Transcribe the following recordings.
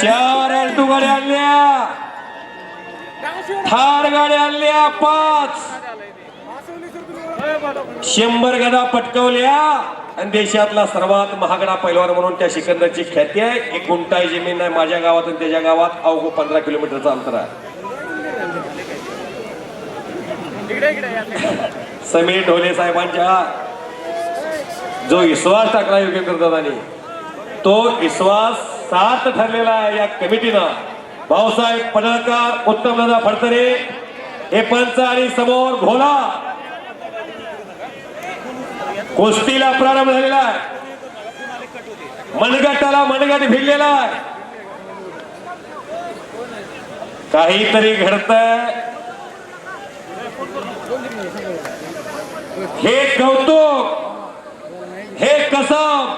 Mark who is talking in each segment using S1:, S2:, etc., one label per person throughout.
S1: चार अल्टो गाड्या आणल्या. थार गाड्या आणल्या पाच. शंभर गदा पटकवल्या. आणि देशातला सर्वात महागडा पैलवान म्हणून त्या सिकंदरची ख्याती आहे. एक गुंटाई जमीन आहे माझ्या गावात आणि त्याच्या गावात अवघ पंधरा किलोमीटरचा अंतर आहे. समीर ढोले साहेबांच्या जो विश्वास टाकला योग्य करतात आणि तो विश्वास सात ठरलेला आहे या कमिटीनं. भाऊसाहेब पडळकर उत्तमदादा फडतरे हे पंच आणि समोर घोला. कुस्तीला प्रारंभ झालेला आहे. मनगटाला मनगट भिडलेला आहे. काहीतरी घडत हे कौतुक हे कसम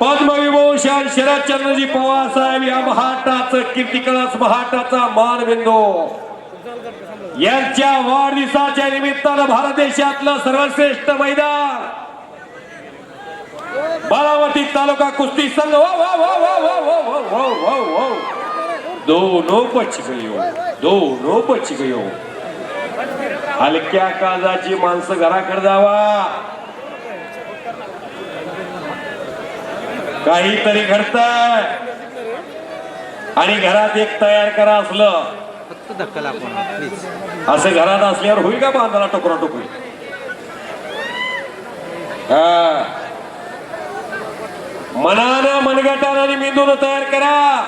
S1: पद्मविभूषण शरदचंद्रजी पवार साहेब या महाटाचा कीर्तिकळस महाटाचा मानबिंदू यांच्या वाढदिवसाच्या निमित्तानं भारत देशातलं सर्वश्रेष्ठ मैदान बारावती तालुका कुस्ती संघ दोनों दोन गयो दोनों बच गयो हलक्या काळजाची माणसं घराकडे जावा काहीतरी घडतंय. आणि घरात एक तयार करा असलं. असं घरात असल्यावर होईल का बांधाला टोकरा टोकरी मनानं मनगटानं आणि मेंदून तयार करा.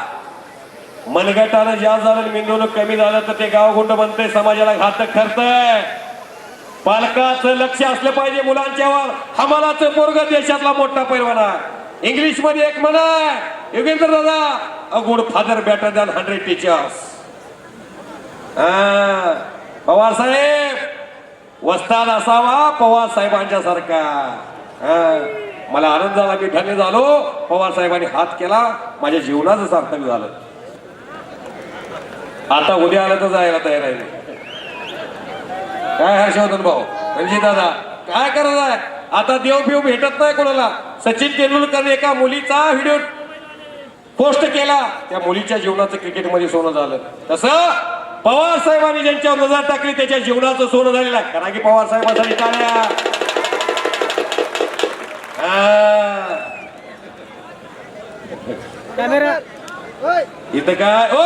S1: मनगटानं जास्त झालं आणि मेंदून कमी झालं तर ते गावगुंड बनतंय समाजाला घातक ठरतंय. पालकाचं लक्ष असलं पाहिजे मुलांच्यावर. हमालाचं पोरग देशातला मोठा पैलवान आहे. इंग्लिशमध्ये एक म्हणा योगेंद्र दादा a good father better than hundred teachers हा, पवार साहेब वस्ताद असावा पवार साहेबांच्या सारखा. मला आनंद झाला मी धन्य झालो. पवार साहेबांनी हात केला माझ्या जीवनाचं सार्थक झालं. आता उद्या आलं तर जायला तयार आहे काय हर्षवर्धन भाऊ रणजित दादा काय करत आहे? आता देवबिव भेटत नाही कोणाला. सचिन तेंडुलकर एका मुलीचा व्हिडिओ पोस्ट केला. त्या मुलीच्या जीवनाचं क्रिकेटमध्ये सोनं झालं. तसं पवार साहेबांनी ज्यांच्यावर नजर टाकली त्याच्या जीवनाचं सोनं झालेलं आहे. कारण की पवार साहेबांसाठी टाळ्या इथं काय? ओ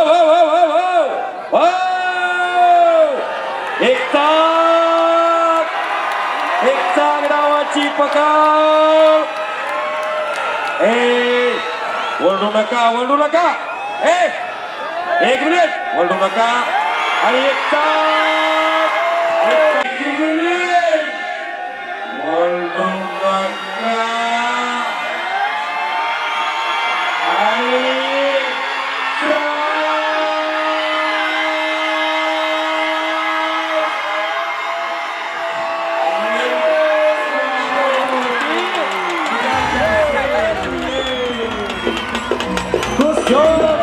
S1: हो एकता चाक डावाची पकड. ए ओरडू नका ओरडू नका. ए एक मिनिट. ओरडू नका. आणि एक Yo!